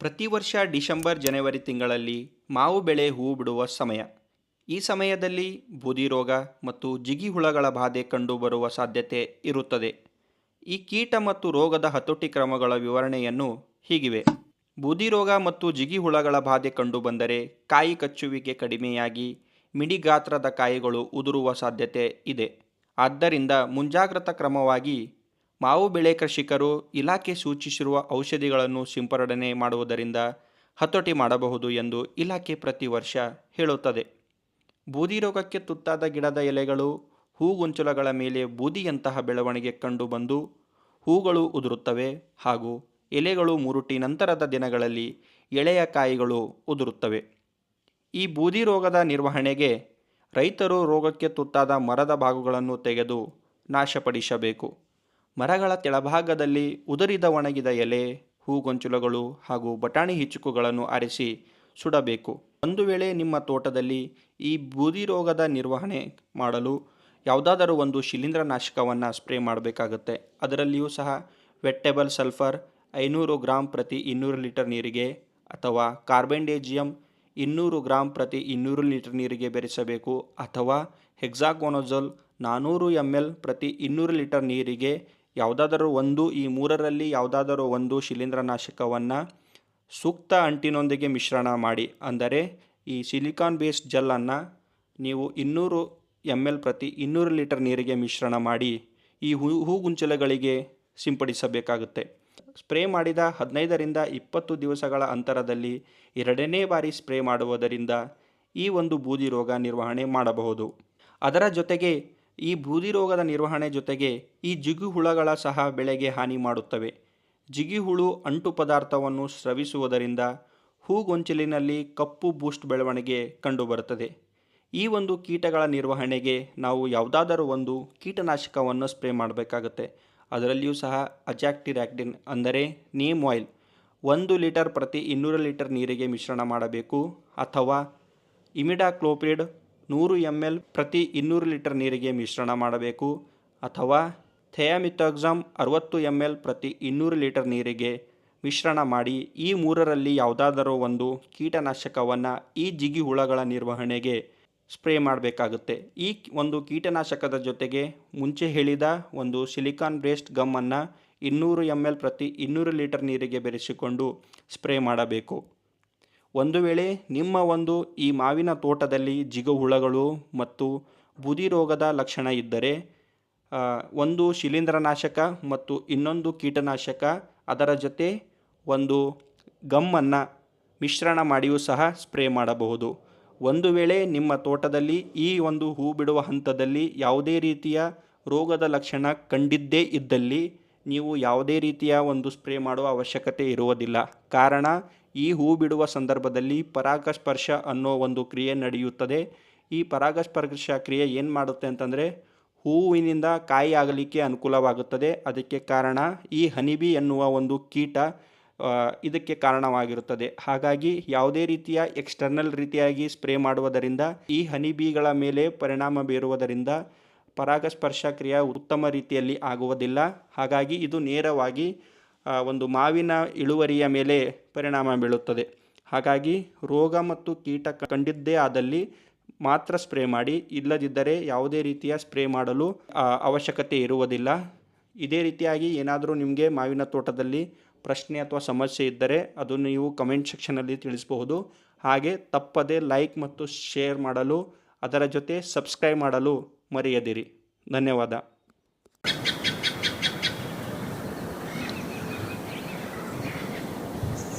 ಪ್ರತಿ ವರ್ಷ ಡಿಸೆಂಬರ್, ಜನವರಿ ತಿಂಗಳಲ್ಲಿ ಮಾವು ಬೆಳೆ ಹೂ ಬಿಡುವ ಸಮಯ. ಈ ಸಮಯದಲ್ಲಿ ಬೂದಿ ರೋಗ ಮತ್ತು ಜಿಗಿ ಹುಳಗಳ ಬಾಧೆ ಕಂಡುಬರುವ ಸಾಧ್ಯತೆ ಇರುತ್ತದೆ. ಈ ಕೀಟ ಮತ್ತು ರೋಗದ ಹತೋಟಿ ಕ್ರಮಗಳ ವಿವರಣೆಯನ್ನು ಹೀಗಿವೆ. ಬೂದಿ ರೋಗ ಮತ್ತು ಜಿಗಿ ಹುಳಗಳ ಬಾಧೆ ಕಂಡುಬಂದರೆ ಕಾಯಿ ಕಚ್ಚುವಿಕೆ ಕಡಿಮೆಯಾಗಿ ಮಿಡಿ ಗಾತ್ರದ ಕಾಯಿಗಳು ಉದುರುವ ಸಾಧ್ಯತೆ ಇದೆ. ಆದ್ದರಿಂದ ಮುಂಜಾಗ್ರತಾ ಕ್ರಮವಾಗಿ ಮಾವು ಬೆಳೆ ಕೃಷಿಕರು ಇಲಾಖೆ ಸೂಚಿಸಿರುವ ಔಷಧಿಗಳನ್ನು ಸಿಂಪಡಣೆ ಮಾಡುವುದರಿಂದ ಹತೋಟಿ ಮಾಡಬಹುದು ಎಂದು ಇಲಾಖೆ ಪ್ರತಿ ವರ್ಷ ಹೇಳುತ್ತದೆ. ಬೂದಿ ರೋಗಕ್ಕೆ ತುತ್ತಾದ ಗಿಡದ ಎಲೆಗಳು ಹೂಗೊಂಚಲಗಳ ಮೇಲೆ ಬೂದಿಯಂತಹ ಬೆಳವಣಿಗೆ ಕಂಡುಬಂದು ಹೂಗಳು ಉದುರುತ್ತವೆ ಹಾಗೂ ಎಲೆಗಳು ಮುರುಟಿ ನಂತರದ ದಿನಗಳಲ್ಲಿ ಎಳೆಯ ಕಾಯಿಗಳು ಉದುರುತ್ತವೆ. ಈ ಬೂದಿ ರೋಗದ ನಿರ್ವಹಣೆಗೆ ರೈತರು ರೋಗಕ್ಕೆ ತುತ್ತಾದ ಮರದ ಭಾಗಗಳನ್ನು ತೆಗೆದು ನಾಶಪಡಿಸಬೇಕು. ಮರಗಳ ಕೆಳಭಾಗದಲ್ಲಿ ಉದುರಿದ ಒಣಗಿದ ಎಲೆ, ಹೂಗೊಂಚಲುಗಳು ಹಾಗೂ ಬಟಾಣಿ ಹಿಚುಕುಗಳನ್ನು ಆರಿಸಿ ಸುಡಬೇಕು. ಒಂದು ವೇಳೆ ನಿಮ್ಮ ತೋಟದಲ್ಲಿ ಈ ಬೂದಿ ರೋಗದ ನಿರ್ವಹಣೆ ಮಾಡಲು ಯಾವುದಾದರೂ ಒಂದು ಶಿಲೀಂಧ್ರನಾಶಕವನ್ನು ಸ್ಪ್ರೇ ಮಾಡಬೇಕಾಗುತ್ತೆ. ಅದರಲ್ಲಿಯೂ ಸಹ ವೆಟ್ಟೆಬಲ್ ಸಲ್ಫರ್ ಐನೂರು ಗ್ರಾಂ ಪ್ರತಿ ಇನ್ನೂರು ಲೀಟರ್ ನೀರಿಗೆ ಅಥವಾ ಕಾರ್ಬೆಂಡೇಜಿಯಂ ಇನ್ನೂರು ಗ್ರಾಂ ಪ್ರತಿ ಇನ್ನೂರು ಲೀಟರ್ ನೀರಿಗೆ ಬೆರೆಸಬೇಕು ಅಥವಾ ಹೆಕ್ಸಾಗೋನೋಜಲ್ ನಾನ್ನೂರು ಎಂ ಎಲ್ ಪ್ರತಿ ಇನ್ನೂರು ಲೀಟರ್ ನೀರಿಗೆ ಯಾವುದಾದರೂ ಒಂದು, ಈ ಮೂರರಲ್ಲಿ ಯಾವುದಾದರೂ ಒಂದು ಶಿಲೀಂಧ್ರನಾಶಕವನ್ನು ಸೂಕ್ತ ಅಂಟಿನೊಂದಿಗೆ ಮಿಶ್ರಣ ಮಾಡಿ, ಅಂದರೆ ಈ ಸಿಲಿಕಾನ್ ಬೇಸ್ಡ್ ಜೆಲ್ಲನ್ನು ನೀವು ಇನ್ನೂರು ಎಂ ಎಲ್ ಪ್ರತಿ ಇನ್ನೂರು ಲೀಟರ್ ನೀರಿಗೆ ಮಿಶ್ರಣ ಮಾಡಿ, ಈ ಹೂ ಹೂಗುಂಚಲಗಳಿಗೆ ಸಿಂಪಡಿಸಬೇಕಾಗುತ್ತೆ. ಸ್ಪ್ರೇ ಮಾಡಿದ ಹದಿನೈದರಿಂದ ಇಪ್ಪತ್ತು ದಿವಸಗಳ ಅಂತರದಲ್ಲಿ ಎರಡನೇ ಬಾರಿ ಸ್ಪ್ರೇ ಮಾಡುವುದರಿಂದ ಈ ಒಂದು ಬೂದಿ ರೋಗ ನಿರ್ವಹಣೆ ಮಾಡಬಹುದು. ಅದರ ಜೊತೆಗೆ ಈ ಬೂದಿ ರೋಗದ ನಿರ್ವಹಣೆ ಜೊತೆಗೆ ಈ ಜಿಗಿಹುಳಗಳ ಸಹ ಬೆಳೆಗೆ ಹಾನಿ ಮಾಡುತ್ತವೆ. ಜಿಗಿಹುಳು ಅಂಟು ಪದಾರ್ಥವನ್ನು ಸ್ರವಿಸುವುದರಿಂದ ಹೂಗೊಂಚಲಿನಲ್ಲಿ ಕಪ್ಪು ಬೂಸ್ಟ್ ಬೆಳವಣಿಗೆ ಕಂಡುಬರುತ್ತದೆ. ಈ ಒಂದು ಕೀಟಗಳ ನಿರ್ವಹಣೆಗೆ ನಾವು ಯಾವುದಾದರೂ ಒಂದು ಕೀಟನಾಶಕವನ್ನು ಸ್ಪ್ರೇ ಮಾಡಬೇಕಾಗುತ್ತೆ. ಅದರಲ್ಲಿಯೂ ಸಹ ಅಜಾಕ್ಟಿರಾಕ್ಟಿನ್ ಅಂದರೆ ನೀಮ್ ಆಯಿಲ್, ಒಂದು ಲೀಟರ್ ಪ್ರತಿ ಇನ್ನೂರು ಲೀಟರ್ ನೀರಿಗೆ ಮಿಶ್ರಣ ಮಾಡಬೇಕು ಅಥವಾ ಇಮಿಡಾಕ್ಲೋಪಿಡ್ ನೂರು ಎಂ ಎಲ್ ಪ್ರತಿ ಇನ್ನೂರು ಲೀಟರ್ ನೀರಿಗೆ ಮಿಶ್ರಣ ಮಾಡಬೇಕು. ಅಥವಾ ಥೆಯಾಮಿಥಾಕ್ಸಮ್ ಅರವತ್ತು ಎಂ ಎಲ್ ಪ್ರತಿ ಇನ್ನೂರು ಲೀಟರ್ ನೀರಿಗೆ ಮಿಶ್ರಣ ಮಾಡಿ ಈ ಮೂರರಲ್ಲಿ ಯಾವುದಾದರೂ ಒಂದು ಕೀಟನಾಶಕವನ್ನು ಈ ಜಿಗಿ ಹುಳಗಳ ನಿರ್ವಹಣೆಗೆ ಸ್ಪ್ರೇ ಮಾಡಬೇಕಾಗುತ್ತೆ. ಈ ಒಂದು ಕೀಟನಾಶಕದ ಜೊತೆಗೆ ಮುಂಚೆ ಹೇಳಿದ ಒಂದು ಸಿಲಿಕಾನ್ ಬೇಸ್ಡ್ ಗಮ್ಮನ್ನು ಇನ್ನೂರು ಎಂ ಎಲ್ ಪ್ರತಿ ಇನ್ನೂರು ಲೀಟರ್ ನೀರಿಗೆ ಬೆರೆಸಿಕೊಂಡು ಸ್ಪ್ರೇ ಮಾಡಬೇಕು. ಒಂದು ವೇಳೆ ನಿಮ್ಮ ಒಂದು ಈ ಮಾವಿನ ತೋಟದಲ್ಲಿ ಜಿಗು ಹುಳಗಳು ಮತ್ತು ಬೂದಿ ರೋಗದ ಲಕ್ಷಣ ಇದ್ದರೆ ಒಂದು ಶಿಲೀಂಧ್ರನಾಶಕ ಮತ್ತು ಇನ್ನೊಂದು ಕೀಟನಾಶಕ, ಅದರ ಜೊತೆ ಒಂದು ಗಮ್ಮನ್ನು ಮಿಶ್ರಣ ಮಾಡಿಯೂ ಸಹ ಸ್ಪ್ರೇ ಮಾಡಬಹುದು. ಒಂದು ವೇಳೆ ನಿಮ್ಮ ತೋಟದಲ್ಲಿ ಈ ಒಂದು ಹೂ ಬಿಡುವ ಹಂತದಲ್ಲಿ ಯಾವುದೇ ರೀತಿಯ ರೋಗದ ಲಕ್ಷಣ ಕಂಡಿದ್ದೇ ಇದ್ದಲ್ಲಿ, ನೀವು ಯಾವುದೇ ರೀತಿಯ ಒಂದು ಸ್ಪ್ರೇ ಮಾಡುವ ಅವಶ್ಯಕತೆ ಇರುವುದಿಲ್ಲ. ಕಾರಣ ಈ ಹೂ ಬಿಡುವ ಸಂದರ್ಭದಲ್ಲಿ ಪರಾಗಸ್ಪರ್ಶ ಅನ್ನೋ ಒಂದು ಕ್ರಿಯೆ ನಡೆಯುತ್ತದೆ. ಈ ಪರಾಗಸ್ಪರ್ಶ ಕ್ರಿಯೆ ಏನು ಮಾಡುತ್ತೆ ಅಂತಂದರೆ ಹೂವಿನಿಂದ ಕಾಯಿ ಆಗಲಿಕ್ಕೆ ಅನುಕೂಲವಾಗುತ್ತದೆ. ಅದಕ್ಕೆ ಕಾರಣ ಈ ಹನಿಬಿ ಎನ್ನುವ ಒಂದು ಕೀಟ ಇದಕ್ಕೆ ಕಾರಣವಾಗಿರುತ್ತದೆ. ಹಾಗಾಗಿ ಯಾವುದೇ ರೀತಿಯ ಎಕ್ಸ್ಟರ್ನಲ್ ರೀತಿಯಾಗಿ ಸ್ಪ್ರೇ ಮಾಡುವುದರಿಂದ, ಈ ಹನಿಬೀಗಳ ಮೇಲೆ ಪರಿಣಾಮ ಬೀರುವುದರಿಂದ ಪರಾಗಸ್ಪರ್ಶ ಕ್ರಿಯೆ ಉತ್ತಮ ರೀತಿಯಲ್ಲಿ ಆಗುವುದಿಲ್ಲ. ಹಾಗಾಗಿ ಇದು ನೇರವಾಗಿ ಒಂದು ಮಾವಿನ ಇಳುವರಿಯ ಮೇಲೆ ಪರಿಣಾಮ ಬೀಳುತ್ತದೆ. ಹಾಗಾಗಿ ರೋಗ ಮತ್ತು ಕೀಟ ಕಂಡಿದ್ದೇ ಆದಲ್ಲಿ ಮಾತ್ರ ಸ್ಪ್ರೇ ಮಾಡಿ, ಇಲ್ಲದಿದ್ದರೆ ಯಾವುದೇ ರೀತಿಯ ಸ್ಪ್ರೇ ಮಾಡಲು ಅವಶ್ಯಕತೆ ಇರುವುದಿಲ್ಲ. ಇದೇ ರೀತಿಯಾಗಿ ಏನಾದರೂ ನಿಮಗೆ ಮಾವಿನ ತೋಟದಲ್ಲಿ ಪ್ರಶ್ನೆ ಅಥವಾ ಸಮಸ್ಯೆ ಇದ್ದರೆ ಅದನ್ನು ನೀವು ಕಮೆಂಟ್ ಸೆಕ್ಷನಲ್ಲಿ ತಿಳಿಸಬಹುದು. ಹಾಗೆ ತಪ್ಪದೆ ಲೈಕ್ ಮತ್ತು ಶೇರ್ ಮಾಡಲು, ಅದರ ಜೊತೆ ಸಬ್ಸ್ಕ್ರೈಬ್ ಮಾಡಲು ಮರೆಯದಿರಿ. ಧನ್ಯವಾದ.